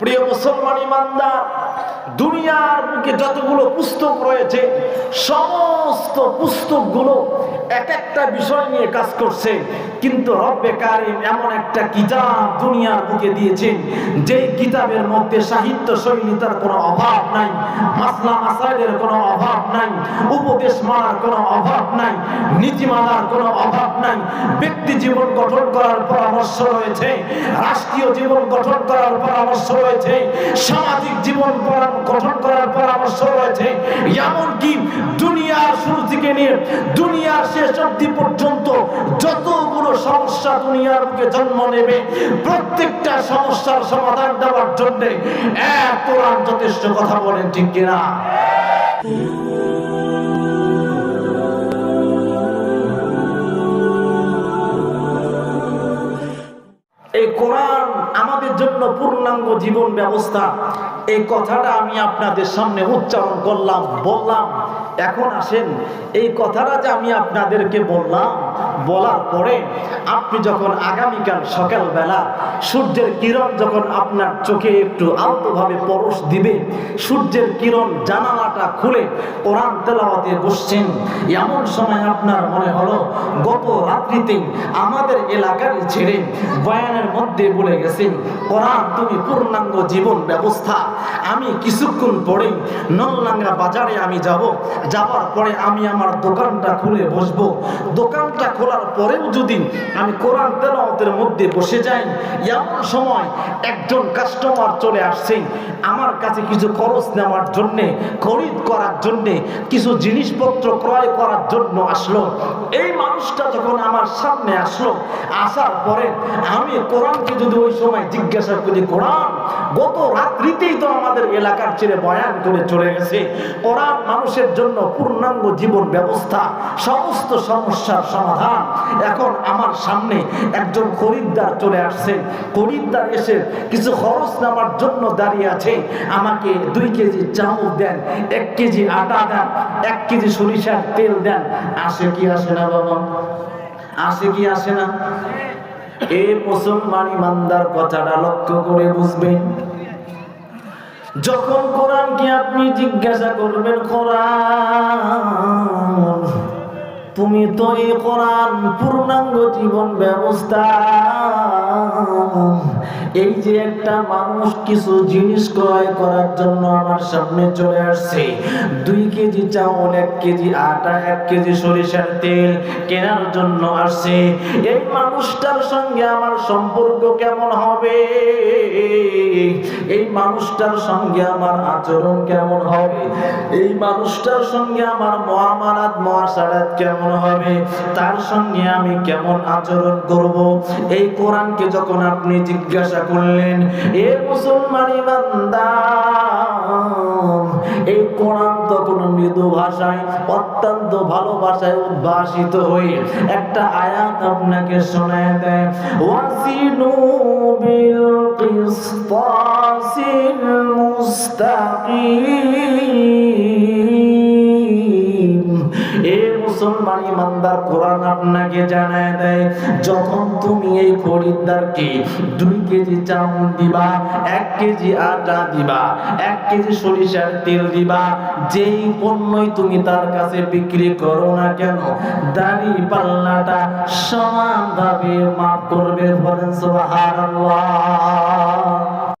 প্রিয় মুসলমান ইমানদার দুনিয়ার বুকে যতগুলো পুস্তক রয়েছে সমস্ত পুস্তকগুলো এক একটা বিষয় নিয়ে কাজ করছে, কিন্তু রব্বে কারিম এমন একটা কিতাব দুনিয়ার বুকে দিয়েছেন, যেই কিতাবের মধ্যে সাহিত্য শৈলিতার কোনো অভাব নাই, মাসলা মাসাইলের কোনো অভাব নাই, উপদেশ মারার কোনো অভাব নাই, নীতিমালার কোনো অভাব নাই, ব্যক্তি জীবন গঠন করার পরামর্শ রয়েছে, রাষ্ট্রীয় জীবন গঠন করার পরামর্শ রয়েছে, সামাজিক জীবন গঠন করার পরামর্শ রয়েছে, এমনকি দুনিয়ার শুরু থেকে নিয়ে দুনিয়ার শেষ অবধি পর্যন্ত যতগুলো সমস্যা দুনিয়ার বুকে জন্ম নেবে, প্রত্যেকটা সমস্যার সমাধান দেওয়ার জন্য এক কোরআন যথেষ্ট কথা বলেন, ঠিক কিনা? এই কোরআন আমাদের জন্য পূর্ণাঙ্গ জীবন ব্যবস্থা। এই কথাটা আমি আপনাদের সামনে উচ্চারণ করলাম, বললাম এখন আসেন এই কথাটা যে আমি আপনাদেরকে বললাম বলার পরে আপনি যখন আগামীকাল সকালবেলা সূর্যের কিরণ যখন আপনার চোখে একটু আলতোভাবে পরশ দিবে, সূর্যের কিরণ জানালাটা খুলে কোরআন তেলাওয়াতে বসছেন, এমন সময় আপনার মনে হলো, গত রাত্রিতে আমাদের এলাকার ছেড়ে বয়ানের মধ্যে বলে গেছেন কোরআন তুমি পূর্ণাঙ্গ জীবন ব্যবস্থা। আমি কিছুক্ষণ পরে নললাঙ্গা বাজারে আমি যাব, যাওয়ার পরে আমি আমার দোকানটা খুলে বসবো। দোকানটা খোলার পরেও যদি আমি কোরআন তেলাওয়াতের মধ্যে বসে যাই, এমন সময় একজন কাস্টমার চলে আসছে, আমার কাছে কিছু খরচ নেওয়ার জন্যে, খরিদ করার জন্যে, কিছু জিনিসপত্র ক্রয় করার জন্য আসলো। এই মানুষটা যখন আমার সামনে আসলো, আসার পরে আমি কোরআনকে যদি ওই সময় জিজ্ঞাসা করি, কোরআন, গত রাত্রিতেই তো আমাদের এলাকার ছেড়ে বয়ান করে চলে গেছে। কোরআন মানুষের জন্য পূর্ণাঙ্গ জীবন ব্যবস্থা, সমস্ত সমস্যার সমাধান এখন আমার সামনে একজন খরিদ্দার চলে আসছে। খরিদ্দার এসে কিছু খরচ নেওয়ার জন্য দাঁড়িয়ে আছে। আমাকে দুই কেজি চাউল দেন, এক কেজি আটা দেন, এক কেজি সরিষার তেল দেন। আসে কি আসে না বাবা? আসে কি আসে না? এই মুসলমান ইমানদার কথাটা লক্ষ্য করে বুঝবেন যখন কোরআনকে আপনি জিজ্ঞাসা করবেন, কোরআন তুমি তো এই কোরআন পূর্ণাঙ্গ জীবন ব্যবস্থা। এই যে একটা মানুষ কিছু জিনিস ক্রয় করার জন্য আমার সামনে চলে আসছে। দুই কেজি চাউল, এক কেজি আটা, এক কেজি সরিষার তেল কেনার জন্য আসছে। এই মানুষটার সঙ্গে আমার সম্পর্ক কেমন হবে? এই মানুষটার সঙ্গে আমার আচরণ কেমন হবে? এই মানুষটার সঙ্গে আমার মহামারাত মহাসারাত কেমন হবে? তার সঙ্গে আমি কেমন আচরণ করব? এই কোরআনকে যখন আপনি জিজ্ঞাসা করলেন, এ মুসলমান এই মৃদু ভাষায়, অত্যন্ত ভালো ভাষায় উদ্ভাসিত হয়ে একটা আয়াত আপনাকে শোনায় দেয়। ওয়াসিনু বিল কিসতাসিল মুস্তাকিম। মুসলমান ইমানদার কোরআন আপনাকে জানায় দেয়, যখন তুমি এই খরিদ্দারকে দুই কেজি চাউল দিবা, এক কেজি আটা দিবা, এক কেজি সরিষার তেল দিবা, যেই পণ্যই তুমি তার কাছে বিক্রি করো না কেন, দাড়ি পাল্লাটা সমানভাবে মাফ করবে বলেন সুবহানাল্লাহ।